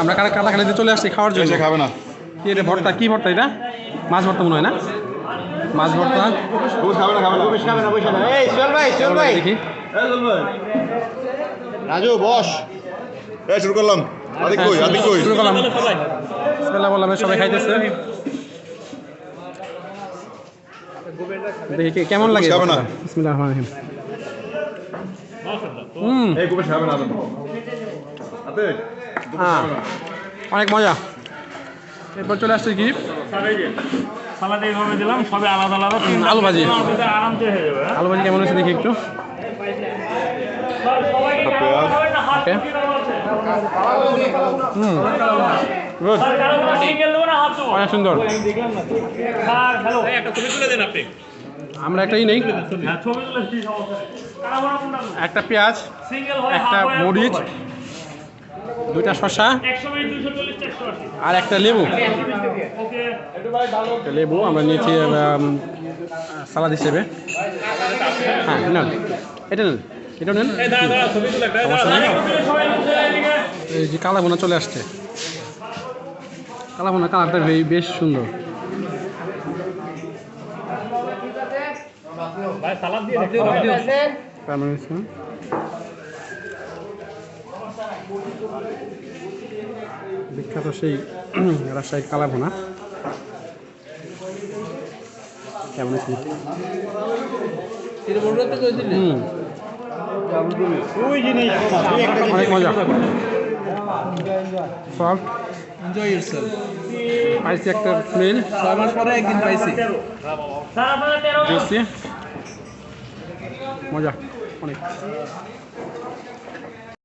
আমরা কাটা কাটাখালিতে চলে আসছি খাওয়ার জন্য। খাবে না। কি এটা ভর্তা? কি ভর্তা এটা? মাছ ভর্তা মনে হয় না? মাছ ভর্তা। গোস খাবে না খাবে না। খাবে না বসে না। এই চল ভাই চল ভাই। দেখি। রাজু বস। এই শুরু করলাম। কই শুরু করলাম। বিসমিল্লাহ বললাম সবাই খাইতেছে। দেখি কেমন লাগে খাবে না? রহিম। হুম এই গোস খাবে না। আদিক হ্যাঁ। অনেক মজা। এরপর চলে আসছে কি সালাদ এইভাবে দিলাম সবে আলাদা আলাদা তিন আলু ভাজি। হয়ে? আলু ভাজি কেমন হয়েছে দেখি একটু। অনেক সুন্দর। আর হ্যালো একটা ছবি তুলে দেন আপনি। আমরা একটাই নেই। হ্যাঁ একটা পেঁয়াজ একটা মরিচ। দুইটা শসা। 120 240 180 আর একটা লেবু। লেবু আমরা নিয়েছি সালাদ হিসেবে। হ্যাঁ নেন। এটা নেন। এটা নেন। এই যে কালা ভুনা চলে আসছে। কালা ভুনা কালারটা বেশ সুন্দর। ভাই সালাদ দিয়ে দেখতে হবে কেমন হয়েছে? বিখ্যাত সেই রাজশাহীর কালা ভুনা কেমন একটা অনেক মজা। একটা পরে একদিন পাইছি সারা সারা 13 জুসি মজা, অনেক।